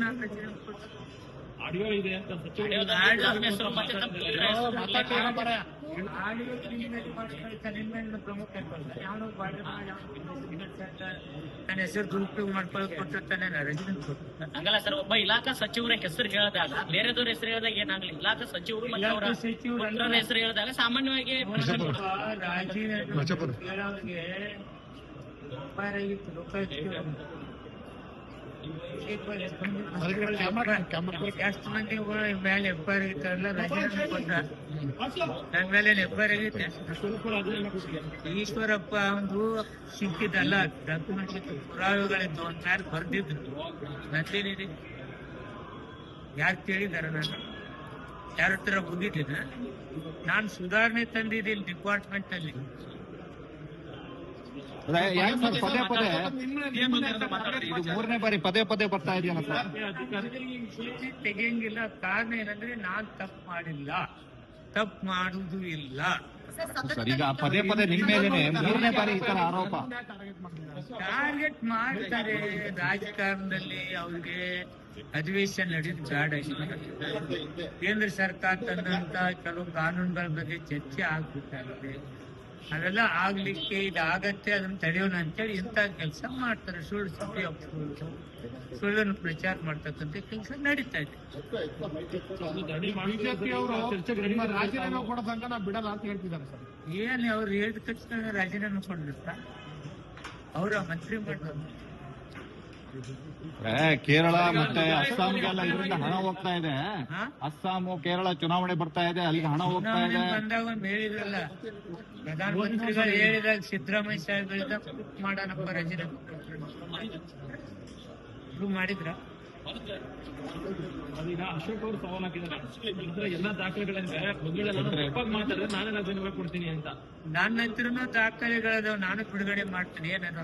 ನಾನು ಆಡಿಯೋ ಇದೆ ಅಂತ. ನನ್ನ ಹೆಸರು ದುರುಪಯೋಗ ಮಾಡ್ಕೊಳ್ಳೋದು ಕೊಟ್ಟಿರ್ತಾನೆ ಹಂಗಲ್ಲ ಸರ್ ಒಬ್ಬ ಇಲಾಖಾ ಸಚಿವರ ಹೆಸರು ಹೇಳಿದಾಗ ಬೇರೆದವ್ರ ಹೆಸರು ಹೇಳಿದಾಗ ಏನಾಗ್ಲಿ? ಇಲಾಖಾ ಸಚಿವರು ಮತ್ತವರ ಅವರ ಇಲಾಖಾ ಸಚಿವರು ಪುತ್ರರ ಹೆಸರು ಹೇಳಿದಾಗ ಸಾಮಾನ್ಯವಾಗಿ. ರಾಜೀನಾಮೆ ಕೇಳೋರ್ಗೆ ವ್ಯಾಪಾರ ಆಗಿತ್ತು, ಈಶ್ವರಪ್ಪ ಒಂದು ಸಿಕ್ಕಿದ್ದಲ್ಲ ಡಾಕ್ಯುಮೆಂಟ್ ಇತ್ತು ಪುರಾವೆಗಳಿತ್ತು ಒಂದ್ ಸಾರಿ ಬರ್ದಿದ್ದು ನಂದೇನಿದೆ ಯಾರು ಕೇಳಿದಾರ ನಾನು ಯಾರ ಹತ್ರ ನಾನ್ ನಾನು ಸುಧಾರಣೆ ತಂದಿದ್ದೀನಿ ಡಿಪಾರ್ಟ್ಮೆಂಟ್ ಅಲ್ಲಿ ಯಾಕೆ ಸರ್ ಪದೇ ಪದೇ ಇದು ಮೂರನೇ ಬಾರಿ ಪದೇ ಪದೇ ಬರ್ತಾ ಇದೆಯಲ್ಲ ಸರ್? ತೆಗೆಯಂಗಿಲ್ಲ. ಕಾರಣ ಏನಂದ್ರೆ ನಾನ್ ತಪ್ಪು ಮಾಡಿಲ್ಲ. ತಪ್ಪು ಮಾಡುವುದು ಇಲ್ಲ. ಸರ್ ಈಗ ಪದೇ ಪದೇ ನಿಮ್ಮ ಮೇಲೆ ಮೂರನೇ ಬಾರಿ ಈ ತರ ಆರೋಪ. ಟಾರ್ಗೆಟ್ ಮಾಡ್ತಾರೆ. ರಾಜಕಾರಣದಲ್ಲಿ ಅವ್ರಿಗೆ ಅಧಿವೇಶನ ನಡೆಯುದು ಬೇಡ ಕೇಂದ್ರ ಸರ್ಕಾರ ತಂದಂತ ಕೆಲವು ಕಾನೂನುಗಳ ಬಗ್ಗೆ ಚರ್ಚೆ ಆಗ್ಬೇಕಾಗಿದೆ. ಅವೆಲ್ಲ ಆಗ್ಲಿಕ್ಕೆ ಇದಾಗತ್ತೆ ಅದನ್ನ ತಡೆಯೋಣ ಅಂತೇಳಿ ಇಂಥ ಕೆಲಸ ಮಾಡ್ತಾರೆ. ಸುಳ್ಳು ಸುದ್ದಿ ಸುಳ್ಳನ್ನು ಪ್ರಚಾರ ಮಾಡ್ತಕ್ಕಂಥ ಕೆಲಸ ನಡೀತಾ ಇದೆ. ರಾಜೀನಾಮೆ ಬಿಡಲ್ಲ ಏನ್ ಅವ್ರು ಹೇಳಿದ ತಕ್ಷಣ ರಾಜೀನಾಮೆ ಕೊಡ್ಲಿಕ್ಕ ಅವರ ಮಂತ್ರಿ ಮಾಡಿದ್ರು ಏ, ಕೇರಳ ಮತ್ತೆ ಅಸ್ಸಾಂಗೆಲ್ಲ ಇದರಿಂದ ಹಣ ಹೋಗ್ತಾ ಇದೆ. ಅಸ್ಸಾಂ ಕೇರಳ ಚುನಾವಣೆ ಬರ್ತಾ ಇದೆ ಅಲ್ಲಿಗೆ ಹಣ ಹೋಗ್ತಾ ಇದೆ. ಹೇಳಿದ್ರಲ್ಲ ಪ್ರಧಾನಮಂತ್ರಿಗಳು ಹೇಳಿದಾಗ ಸಿದ್ದರಾಮಯ್ಯ ಸಾಹೇಬರಿಂದ ಮಾಡೋಣಪ್ಪ ರಾಜೀನಾಮೆ ಇದು ಮಾಡಿದ್ರ? ಅದೀಗ ಅಶೋಕ್ ಅವರು ಸವಾಲ್ ಹಾಕಿದ್ದಾರೆ. ಎಲ್ಲಾ ಮಾತಾಡಿದ್ರೆ ನಾನೇ ರಾಜೀನಾಮೆ ಕೊಡ್ತೀನಿ ಅಂತ. ನನ್ನ ಹತ್ರನೂ ದಾಖಲೆಗಳದಾವ್ ನಾನು ಬಿಡುಗಡೆ ಮಾಡ್ತೀನಿ ಏನದ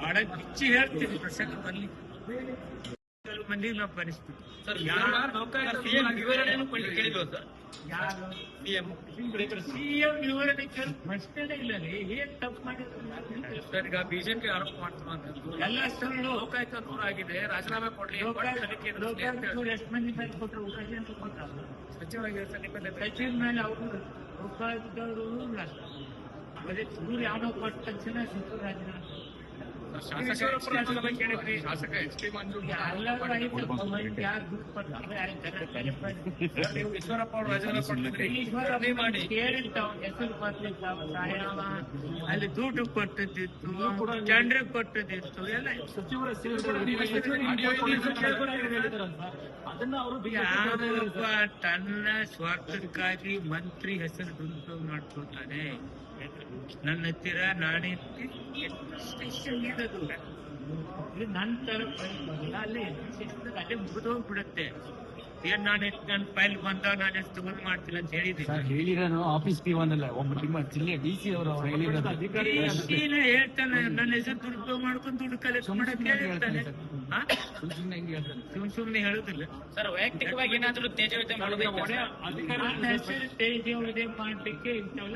ಬಹಳ ಬಿಚ್ಚಿ ಹೇಳ್ತೀನಿ ಪ್ರಸಂಗ ಬರ್ಲಿ ಕೆಲವು ಮಂದಿಗೆ ನಾವು CM. ಸಿಎಂ ವಿವರಣೆ ಕೇಳಿ ಪ್ರಶ್ನೆನೇ ಇಲ್ಲ ರೀ ಏನ್ ತಪ್ಪು ಮಾಡಿದ್ರು ಸರ್ ಈಗ ಬಿಜೆಪಿ ಆರೋಪ ಮಾಡ್ತಾರೆ ಎಲ್ಲ ಸುಳ್ಳು ಲೋಕಾಯುಕ್ತ ದೂರ ಆಗಿದೆ ರಾಜೀನಾಮೆ ಕೊಡ್ಲಿ ಎಷ್ಟು ಮಂದಿ ಮೇಲೆ ಕೊಟ್ಟರು ಉಪಯೋಗ ಕೊಟ್ಟರು ಸಚಿವರಾಗಿ ಸರ್ ಸಚಿವ ಮೇಲೆ ಅವರು ಲೋಕಾಯುಕ್ತವರು ದೂರ ಯಾವನೋ ಕೊಟ್ಟ ತಕ್ಷಣ ಸಚಿವ ರಾಜೀನಾಮೆ ಶಾಸಕ ಎಚ್ ಡಿ ಮಂಜು ನೀವು ಈಶ್ವರಪ್ಪ ಅವರು ರಾಜೀನಾಮೆ ಕೊಡ್ತಿದ್ರಿ ಈಶ್ವರ ಮಾಡಿ. ಕೇಳಿದ್ದ ಅವ್ನ ಹೆಸರು ಬರ್ಲಿಲ್ಲ ಅವ್ನ ಸಾಯವ ಅಲ್ಲಿ ದುಡ್ಡು ಕೊಟ್ಟದಿತ್ತು ಜನರಿಗೆ ಕೊಟ್ಟದಿತ್ತು ಎಲ್ಲ. ಸಚಿವರ ಸೇರ್ಪಡೆ ಆಡಿಯೋ ಇದೆ ಅಂತ ಅದನ್ನ ಅವರು ಯಾವೊಬ್ಬ ತನ್ನ ಸ್ವಾರ್ಥಕ್ಕಾಗಿ ಮಂತ್ರಿ ಹೆಸರು ದುರುಪಯೋಗ ಮಾಡ್ಕೊಳ್ತಾನೆ ನನ್ನ ಹತ್ತಿರ ನಾಡಿ ಇದು ನಂತರ ಅಲ್ಲಿ ಅಲ್ಲೇ ಮುಗಿದೋಗ್ಬಿಡುತ್ತೆ. ಏನ್ ನಾನು ಎಷ್ಟು ನನ್ನ ಫೈಲ್ ಬಂದ ನಾನು ಎಷ್ಟು ತಗೊಂಡ್ ಮಾಡ್ತೀನಿ ಅಂತ ಹೇಳಿದ್ದೀನಿ. ಹೇಳಿರೋನು ಆಫೀಸ್ ಪಿ ಒಂದಲ್ಲ ಒಬ್ಬ ನಿಮ್ಮ ಜಿಲ್ಲೆ ಡಿ ಸಿ ಅವರು ಅವ್ರು ಹೇಳಿರೋದು. ಹೇಳ್ತಾನೆ. ನನ್ನ ಹೆಸರು ದುಡ್ಡು ಮಾಡ್ಕೊಂಡು ದುಡ್ಡು ಕಲೆಕ್ಟ್ ಮಾಡಕ್ ಹೇಳಿರ್ತಾನೆ ಸುಮ್ ಸುಮ್ನೆ ಹೇಳುದಿಲ್ಲ. ಸರ್ ವೈಯಕ್ತಿಕವಾಗಿ ಏನಾದ್ರೂ ತೇಜವಿದೆ ಮಾಡಬೇಕು ಅಧಿಕಾರಿ ನನ್ನ ಮಾಡ್ಲಿಕ್ಕೆ ಇಂಥವೆಲ್ಲ